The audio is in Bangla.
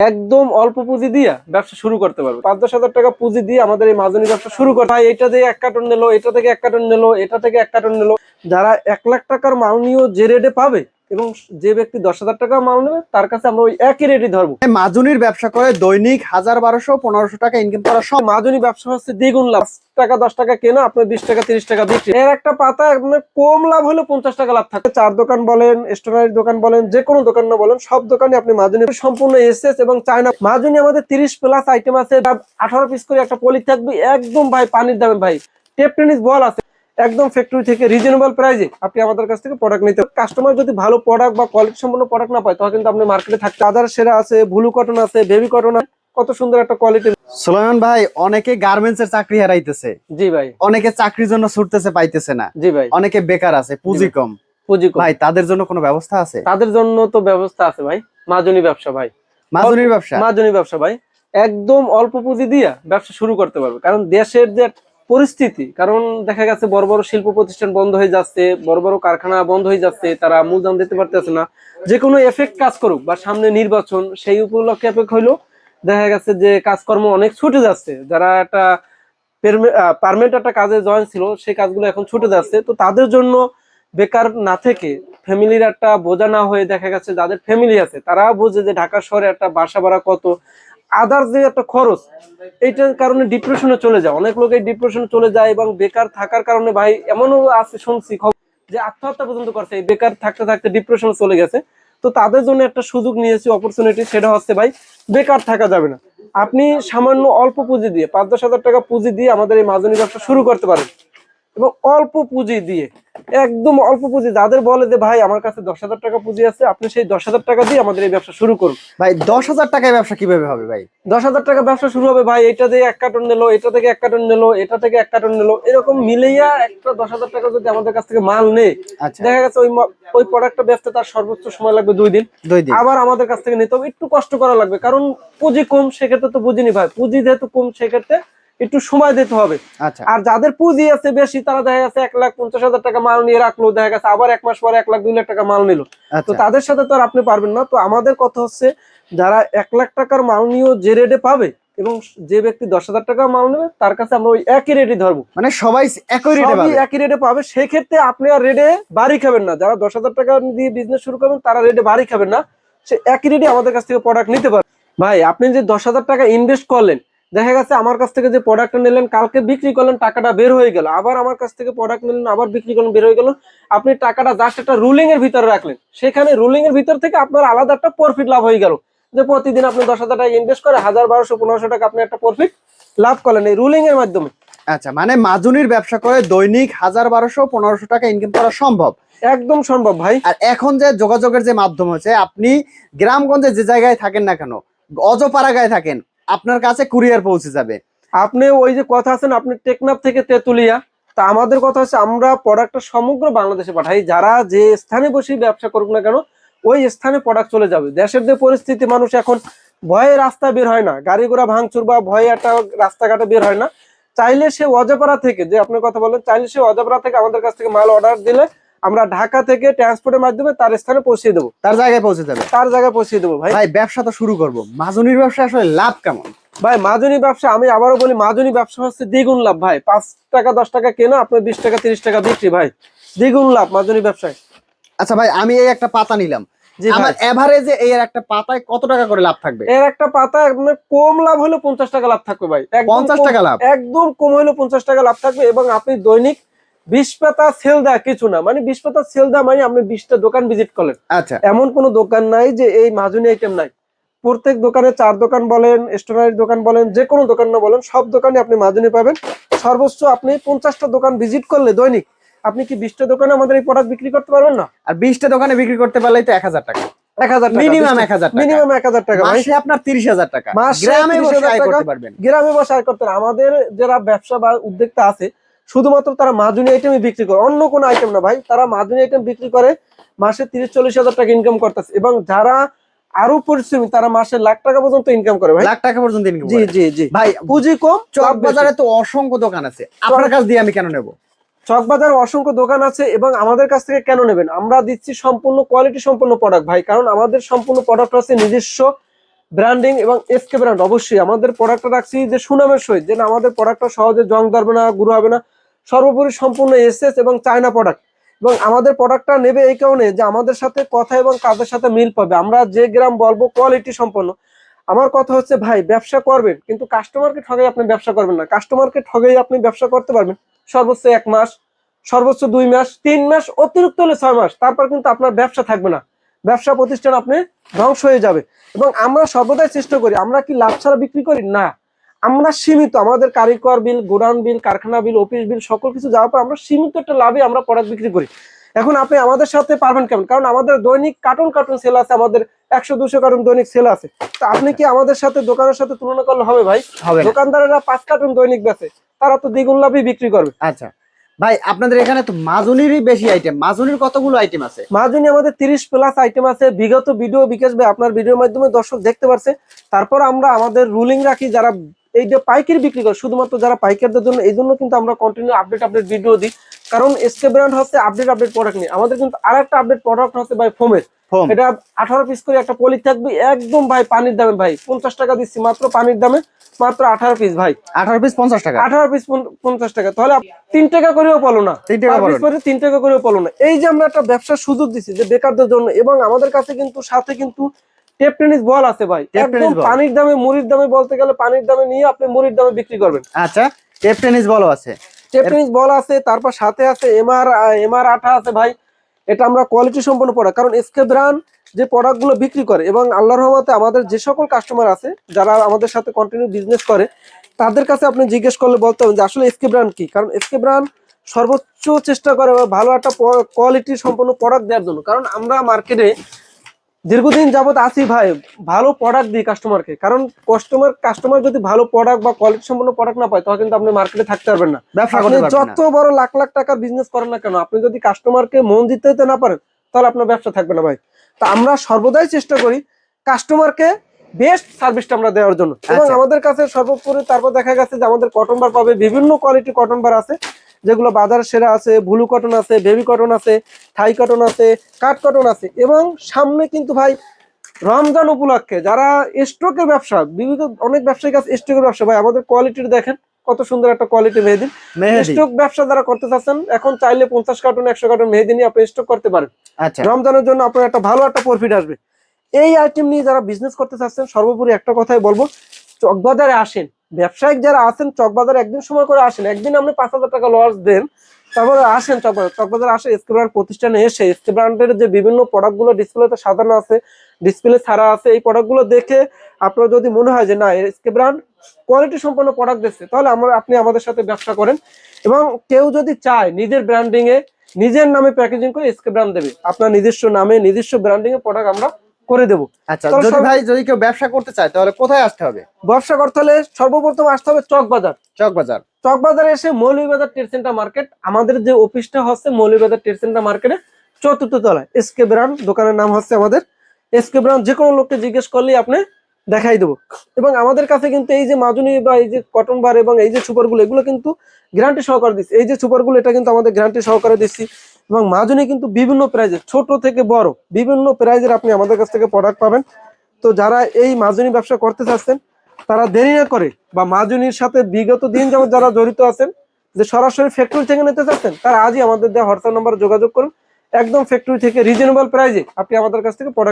একদম অল্প পুঁজি দিয়ে ব্যবসা শুরু করতে পারবে। পাঁচ দশ হাজার টাকা পুঁজি দিয়ে আমাদের এই মাজনি ব্যবসা শুরু করতে হয় এটা দিয়ে এক কার্টন নিলো, এটা থেকে এক কার্টন নিলো, এটা থেকে এক কার্টন নিলো। যারা এক লাখ টাকার মাল নিয়েও যে রেটে পাবে এবং যে ব্যক্তি দশ হাজার টাকা মাল নেবে তার কাছে আমরা ওই একই রেটই ধরবো। মাজুনির ব্যবসা করে দৈনিক হাজার বারোশো পনেরোশো টাকা ইনকাম করা সব মাজনি ব্যবসা হচ্ছে দ্বিগুণ লাভ। টাকা দশ টাকা কেনা আপনার বিশ টাকা তিরিশ টাকা বিক্রি। এর একটা পাতা আপনার কম লাভ হলে পঞ্চাশ টাকা লাভ থাকে। চার দোকান বলেন স্টেশনারি দোকান বলেন যে কোনো দোকান না বলেন সব দোকানে আপনি মাজনি সম্পূর্ণ এসএস এবং চায়না। মাজনি আমাদের তিরিশ প্লাস আইটেম আছে আঠারো পিস করে একটা পলি থাকবে। একদম ভাই পানির দামে ভাই। টেপ টেনিস বল আছে। একদম ফ্যাক্টরি থেকে রিজনেবল প্রাইসে আপনি আমাদের কাছ থেকে প্রোডাক্ট নিতে কাস্টমার যদি ভালো প্রোডাক্ট বা কোয়ালিটি সম্পন্ন প্রোডাক্ট না পায় তাহলে কিন্তু আপনি মার্কেটে থাকতে আদার সেরা আছে ব্লু কটন আছে বেবি কটন আছে। কত সুন্দর একটা কোয়ালিটি সুলাইমান ভাই অনেকে গার্মেন্টস এর চাকরি হারাইতেছে। জি ভাই। অনেকে চাকরির জন্য ছুটতেছে পাইতেছে না। জি ভাই। অনেকে বেকার আছে পুঁজি কম। পুঁজি কম। ভাই তাদের জন্য কোনো ব্যবস্থা আছে? তাদের জন্য তো ব্যবস্থা আছে ভাই। মাজনি ব্যবসা ভাই। মাজুনির ব্যবসা? মাজনি ব্যবসা ভাই। একদম অল্প পুঁজি দিয়া ব্যবসা শুরু করতে পারবে। কারণ দেশের যে পরিস্থিতি। কারণ দেখা গেছে বড় বড় শিল্প প্রতিষ্ঠান বন্ধ হয়ে যাচ্ছে, বড় বড় কারখানা বন্ধ হয়ে যাচ্ছে, তারা মূলধন দিতে পারতেছে না। যে কোনো এফেক্ট কাজ করুক বা সামনে নির্বাচন, সেই উপলক্ষে এফেক্ট হইল দেখা গেছে যে কাজকর্ম অনেক ছুটে যাচ্ছে। যারা একটা পারমানেন্ট একটা কাজে জয়েন ছিল, সেই কাজগুলো এখন ছুটে যাচ্ছে। তো তাদের জন্য বেকার না থেকে ফ্যামিলির একটা বোঝা না হয়ে দেখা গেছে যাদের ফ্যামিলি আছে তারা বোঝে যে ঢাকা শহরে একটা বাসা ভাড়া কত আদার যে একটা খরচ, এইটার কারণে ডিপ্রেশনে চলে যায়। অনেক লোক এই ডিপ্রেশনে চলে যায় এবং বেকার থাকার কারণে ভাই, এমনও আছে শুনছি যে আত্মহত্যা পর্যন্ত করছে। এই বেকার থাকতে থাকতে ডিপ্রেশনে চলে গেছে। তো তাদের জন্য একটা সুযোগ নিয়েছি অপরচুনিটি সেটা হচ্ছে ভাই, বেকার থাকা যাবে না। আপনি সামান্য অল্প পুঁজি দিয়ে, পাঁচ দশ হাজার টাকা পুঁজি দিয়ে আমাদের এই মাজনি ব্যবসা শুরু করতে পারেন। এবং অল্প পুঁজি দিয়ে একদম অল্প পুঁজি। যাদের বলে যে ভাই আমার কাছে দশ হাজার টাকা পুঁজি আছে আপনি সেই দশ হাজার টাকা দিয়ে আমাদের এই ব্যবসা শুরু করুন। ভাই দশ হাজার টাকায় ব্যবসা কীভাবে হবে ভাই? দশ হাজার টাকা ব্যবসা শুরু হবে ভাই এটা দিয়ে এক কার্টন নিলো এটা থেকে এক কার্টন নিলো এটা থেকে এক কার্টন নিলো। এরকম মিলেইয়া একটা দশ হাজার টাকা যদি আমাদের কাছ থেকে মাল নেই আচ্ছা। দেখা গেছে ওই ওই প্রোডাক্টটা বেচতে তার সর্বোচ্চ সময় লাগবে দুই দিন। দুই দিন। আবার আমাদের কাছ থেকে নিতে হবে একটু কষ্ট করা লাগবে কারণ পুঁজি কম সেক্ষেত্রে তো বুঝিনি ভাই। পুঁজি যেহেতু কম সেক্ষেত্রে একটু সময় দিতে হবে। আচ্ছা। আর যাদের পুঁজি আছে বেশি তারা দেখা গেছে এক লাখ পঞ্চাশ হাজার টাকা মাল নিয়ে রাখল দেখা গেছে আবার এক মাস পরে এক লাখ দুই লাখ টাকা মাল নিল। তো আচ্ছা। তাদের সাথে তো আর আপনি পারবেন না। তো আমাদের কথা হচ্ছে যারা এক লাখ টাকার মাল নিয়েও যে রেটে পাবে এবং যে ব্যক্তি দশ হাজার টাকা মাল নেবে তার কাছে আমরা ওই একই রেটে ধরবো। মানে সবাই একই রেটে পাবে? একই রেটে পাবে। সেক্ষেত্রে আপনি আর রেটে বাড়ি খাবেন না। যারা দশ হাজার টাকা দিয়ে বিজনেস শুরু করবেন তারা রেটে বাড়ি খাবেন না। সে একই রেটে আমাদের কাছ থেকে প্রোডাক্ট নিতে পারে ভাই আপনি যে দশ হাজার টাকা ইনভেস্ট করলেন দেখা গেছে আমার কাছ থেকে যে প্রোডাক্টটা নিলেন কালকে বিক্রি করলেন টাকাটা বের হয়ে গেল। আবার আমার কাছ থেকে প্রোডাক্ট নিলেন আবার বিক্রি করলেন বের হয়ে গেল। আপনি টাকাটা জাস্ট একটা রুলিং এর ভিতরে রাখলেন। সেখানে রুলিং এর ভিতর থেকে আপনার আলাদা একটা প্রফিট লাভ হয়ে গেল। যে প্রতিদিন আপনি দশ হাজার টাকা ইনভেস্ট করে হাজার বারোশো পনেরোশো টাকা আপনি একটা প্রফিট লাভ করলেন এই রুলিং এর মাধ্যমে। আচ্ছা মানে মাজুনির ব্যবসা করে দৈনিক হাজার বারোশো পনেরোশো টাকা ইনকাম করা সম্ভব? একদম সম্ভব ভাই। আর এখন যে যোগাযোগের যে মাধ্যম হচ্ছে আপনি গ্রামগঞ্জে যে জায়গায় থাকেন না কেন অজপাড়া গায়ে থাকেন আপনার কাছে কুরিয়ার পৌঁছে যাবে। আপনি ওই যে কথা আছেন, আপনি টেকনাফ থেকে তেতুলিয়া, তা আমাদের কথা হচ্ছে আমরা প্রোডাক্টটা সমগ্র বাংলাদেশে পাঠাই। যারা যে স্থানে বসে ব্যবসা করুক না কেন, ওই স্থানে প্রোডাক্ট চলে যাবে। দেশের যে পরিস্থিতি, মানুষ এখন ভয়ে রাস্তা বের হয় না। গাড়ি ঘোড়া ভাঙচুর বা ভয়ে একটা রাস্তাঘাটে বের হয় না। চাইলে সে অজাপাড়া থেকে, যে আপনার কথা বলেন চাইলে সে অজাপাড়া থেকে আমাদের কাছ থেকে মাল অর্ডার দিলে আমরা ঢাকা থেকে ট্রান্সপোর্টের মাধ্যমে তার স্থানে পৌঁছে দেবো। তার জায়গায় পৌঁছে যাবে তার জায়গায় পৌঁছে দেবো ভাই। ভাই ব্যবসা তো শুরু করব। মাজুনির ব্যবসা আসলে লাভ কেমন? ভাই মাজনি ব্যবসা আমি আবারও বলি মাজনি ব্যবসা হচ্ছে দ্বিগুণ লাভ ভাই। পাঁচ টাকা দশ টাকা কেনা আপনার বিশ টাকা তিরিশ টাকা বিক্রি ভাই। দ্বিগুণ লাভ মাজনি ব্যবসায়। আচ্ছা ভাই আমি এই একটা পাতা নিলাম। জি ভাই। আমার এভারেজে এর একটা পাতায় কত টাকা করে লাভ থাকবে? এর একটা পাতা আপনার কম লাভ হলে পঞ্চাশ টাকা লাভ থাকবে ভাই। পঞ্চাশ টাকা লাভ? একদম কম হলে পঞ্চাশ টাকা লাভ থাকবে এবং আপনি দৈনিক বিশ পাতা সেল দেওয়া কিছু না। মানে বিশ পাতা সেল দেওয়া মানে আপনি বিশটা দোকান ভিজিট করলেন। আচ্ছা। এমন কোনো দোকান নাই যে এই মাজনি আইটেম নাই। প্রত্যেক দোকানে চার দোকান বলেন স্টেশনারি দোকান বলেন যে কোনো দোকান না বলেন সব দোকানে আপনি মাজনি পাবেন। সর্বোচ্চ আপনি পঞ্চাশটা দোকান ভিজিট করলে দৈনিক। আপনি কি বিশটা দোকানে আমাদের এই প্রোডাক্ট বিক্রি করতে পারবেন না? আর বিশটা দোকানে বিক্রি করতে পারলেই তো এক হাজার টাকা। মিনিমাম এক হাজার টাকা। টাকা। মাসে আপনার টাকা। মাসে গ্রামে 30,000 বসে আয় করতে পারবেন। গ্রামে বসে আয় করতে আমাদের যারা ব্যবসা বা উদ্যোক্তা আছে শুধুমাত্র তারা মাজুনি আইটেমই বিক্রি করে। অন্য কোনো আইটেম না ভাই তারা মাজুনি আইটেম বিক্রি করে মাসে তিরিশ চল্লিশ হাজার টাকা ইনকাম করতেছে। এবং যারা আরও পরিশ্রমী তারা মাসে লাখ টাকা পর্যন্ত ইনকাম করে ভাই। লাখ টাকা পর্যন্ত ইনকাম জি জি জি। ভাই পুঁজি কম চক বাজারে তো অসংখ্য দোকান আছে। আপনার কাছ দিয়ে আমি কেন নেব? চক বাজার অসংখ্য দোকান আছে এবং আমাদের কাছ থেকে কেন নেবেন? আমরা দিচ্ছি সম্পূর্ণ কোয়ালিটি সম্পূর্ণ প্রোডাক্ট ভাই। কারণ আমাদের সম্পূর্ণ প্রোডাক্ট আছে নিজস্ব ব্র্যান্ডিং এবং এসকে ব্র্যান্ড অবশ্যই আমাদের প্রোডাক্টটা রাখছি যে সুনামের সহিত। যে না আমাদের প্রোডাক্টটা সহজে জং ধরবে না গুঁড়ো হবে না। সর্বোপরি সম্পূর্ণ এসএস এবং চায়না প্রোডাক্ট এবং আমাদের প্রোডাক্টটা নেবে এই কারণে যে আমাদের সাথে কথা এবং কাজের সাথে মিল পাবে। আমরা যে গ্রাম বলব কোয়ালিটি সম্পন্ন। আমার কথা হচ্ছে, ভাই, ব্যবসা করবেন, কিন্তু কাস্টমারকে ঠগাই আপনি ব্যবসা করবেন না। কাস্টমারকে ঠগাই আপনি ব্যবসা করতে পারবেন। সর্বোচ্চ এক মাস, সর্বোচ্চ দুই মাস, তিন মাস, অতিরিক্ত হলে ছয় মাস। তারপর কিন্তু আপনার ব্যবসা থাকবে না। ব্যবসা প্রতিষ্ঠান আপনি ধ্বংস হয়ে যাবে। এবং আমরা সর্বদাই চেষ্টা করি, আমরা কি লাভ ছাড়া বিক্রি করি? না। আমরা সীমিত আমাদের কারিগর বিল গোডাউন বিল কারখানা বিল অফিস বিল সকল কিছু যাওয়ার পর আমরা সীমিত একটা লাভে আমরা প্রোডাক্ট বিক্রি করি। এখন আপনি আমাদের সাথে পারবেন কেমন? কারণ আমাদের দৈনিক কার্টুন কার্টুন সেল আছে আমাদের একশো দুশো কার্টুন দৈনিক সেল আছে। তো আপনি কি আমাদের সাথে দোকানের সাথে তুলনা করলে হবে ভাই? দোকানদারেরা পাঁচ কার্টুন দৈনিক বেচে তারা তো দ্বিগুণ লাভই বিক্রি করবে। আচ্ছা। ভাই আপনাদের এখানে তো মাজুনিরই বেশি আইটেম মাজুনির কতগুলো আইটেম আছে? মাহাজনী আমাদের তিরিশ প্লাস আইটেম আছে বিগত ভিডিও বিকাশ ভাই আপনার ভিডিওর মাধ্যমে দর্শক দেখতে পারছে। তারপর আমরা আমাদের রুলিং রাখি যারা এই যে পাইকারি বিক্রি করে শুধুমাত্র যারা পাইকারদের জন্য এই জন্য কিন্তু আমরা কন্টিনিউ আপডেট আপডেট ভিডিও দিই। কারণ এসকে ব্র্যান্ড হচ্ছে আপডেট আপডেট প্রোডাক্ট নিয়ে। আমাদের কিন্তু আর একটা আপডেট প্রোডাক্ট হচ্ছে ভাই ফোমের এটা আঠারো পিস করে একটা পলি থাকবে। একদম ভাই পানির দামে ভাই পঞ্চাশ টাকা দিচ্ছি মাত্র পানির দামে মাত্র আঠারো পিস ভাই। আঠারো পিস পঞ্চাশ টাকা। আঠারো পিস পঞ্চাশ টাকা। তাহলে তিন টাকা করেও পালো না। তিন টাকা করেও পালো না। এই যে আমরা একটা ব্যবসার সুযোগ দিচ্ছি যে বেকারদের জন্য এবং আমাদের কাছে কিন্তু সাথে কিন্তু টেপ টেনিস বল আছে ভাই। একদম পানির দামে মুড়ির দামে বলতে গেলে পানির দামে নিয়ে আপনি মুড়ির দামে বিক্রি করবেন। আচ্ছা টেপ টেনিস বলও আছে। টেপ টেনিস বল আছে তারপর সাথে আছে এমআর এমআর আঠা আছে ভাই। এটা আমরা কোয়ালিটি সম্পন্ন প্রোডাক্ট কারণ এসকে ব্র্যান্ড যে প্রোডাক্টগুলো বিক্রি করে এবং আল্লাহর রহমতে আমাদের যে সকল কাস্টমার আছে যারা আমাদের সাথে কন্টিনিউ বিজনেস করে তাদের কাছে আপনি জিজ্ঞেস করলে বলতে হবে যে আসলে এসকে ব্র্যান্ড কি? কারণ এসকে ব্র্যান্ড সর্বোচ্চ চেষ্টা করে ভালো একটা কোয়ালিটি সম্পন্ন প্রোডাক্ট দেওয়ার জন্য। কারণ আমরা মার্কেটে দীর্ঘদিন যাবৎ আছি ভাই ভালো প্রোডাক্ট দিই কাস্টমারকে কারণ কাস্টমার কাস্টমার যদি ভালো প্রোডাক্ট বা কোয়ালিটি সম্পন্ন প্রোডাক্ট না পায় তখন কিন্তু আপনি মার্কেটে থাকতে পারবেন না। আপনি যত বড় লাখ লাখ টাকার বিজনেস করেন না কেন আপনি যদি কাস্টমারকে মন দিতে না পারেন তাহলে আপনার ব্যবসা থাকবে না ভাই। তা আমরা সর্বদাই চেষ্টা করি কাস্টমারকে বেস্ট সার্ভিসটা আমরা দেওয়ার জন্য। এবং আচ্ছা। আমাদের কাছে সর্বোপরি তারপর দেখা গেছে যে আমাদের কটন বার পাবে বিভিন্ন কোয়ালিটি কটন বার আছে যেগুলো বাজারে সেরা আছে ব্লু কটন আছে বেবি কটন আছে থাই কটন আছে কাঠ কটন আছে। এবং সামনে কিন্তু ভাই রমজান উপলক্ষে যারা স্টকের ব্যবসা বিভিন্ন অনেক ব্যবসায়ী আছে স্টকের ব্যবসা ভাই আমাদের কোয়ালিটির দেখেন কত সুন্দর একটা কোয়ালিটি মেহেদি মেহেদি। স্টক ব্যবসা যারা করতে চাচ্ছেন এখন চাইলে পঞ্চাশ কার্টুন একশো কার্টুন মেহেদি নিয়ে আপনি স্টক করতে পারেন। আচ্ছা। রমজানের জন্য আপনার একটা ভালো একটা প্রফিট আসবে। এই আইটেম নিয়ে যারা বিজনেস করতে চাচ্ছেন, সর্বোপরি একটা কথাই বলব, চকবাজারে আসেন। ব্যবসায়িক যারা আছেন, চকবাজারে একদিন সময় করে আসেন। একদিন আপনি পাঁচ হাজার টাকা লস দেন, তারপরে আসেন চকবাজার। চকবাজারে আসে এসকে প্রতিষ্ঠানে এসে এসকে ব্র্যান্ডের যে বিভিন্ন প্রোডাক্টগুলো ডিসপ্লেতে সাজানো আছে ডিসপ্লে ছাড়া আছে, এই প্রোডাক্টগুলো দেখে আপনার যদি মনে হয় যে, না এসকে ব্র্যান্ড কোয়ালিটি সম্পন্ন প্রোডাক্ট দিচ্ছে, তাহলে আমরা, আপনি আমাদের সাথে ব্যবসা করেন। এবং কেউ যদি চায় নিজের ব্র্যান্ডিং এ, নিজের নামে প্যাকেজিং করে এসকে ব্র্যান্ড দেবে। আপনার নিজস্ব নামে, নিজস্ব ব্র্যান্ডিং এর প্রোডাক্ট আমরা করে দেবো। আচ্ছা যদি ভাই যদি কেউ ব্যবসা করতে চায় তাহলে কোথায় আসতে হবে? ব্যবসা করতে হলে সর্বপ্রথম আসতে হবে চক বাজার চক বাজার চক বাজারে এসে মৌলভীবাজার ট্রেড সেন্টার মার্কেট আমাদের যে অফিসটা হচ্ছে মৌলভীবাজার ট্রেড সেন্টার মার্কেটে চতুর্থ তলায়। এসকে ব্র্যান্ড দোকানের নাম হচ্ছে আমাদের। এসকে ব্র্যান্ড যে কোনো লোককে জিজ্ঞেস করলেই আপনি দেখাই দেবো। এবং আমাদের কাছে কিন্তু এই যে মাজুনি বা এই যে কটন বার এবং এই যে সুপারগুলো এগুলো কিন্তু গ্যারান্টি সহকারে দিচ্ছি। এই যে সুপারগুলো এটা কিন্তু আমাদের গ্যারান্টি সহকারে দিচ্ছি। এবং মাজুনি কিন্তু বিভিন্ন প্রাইজের ছোট থেকে বড়, বিভিন্ন প্রাইজের আপনি আমাদের কাছ থেকে প্রোডাক্ট পাবেন। তো যারা এই মাজুনি ব্যবসা করতে চাচ্ছেন, তারা দেরি না করে বা মাজুনির সাথে বিগত দিন যেমন যারা জড়িত আছেন, যে সরাসরি ফ্যাক্টরি থেকে নিতে চাচ্ছেন, তারা আজই আমাদের দেওয়া হোয়াটসঅ্যাপ নাম্বার যোগাযোগ করুন। একদম ফ্যাক্টরি থেকে রিজনেবল প্রাইজে আপনি আমাদের কাছ থেকে প্রোডাক্ট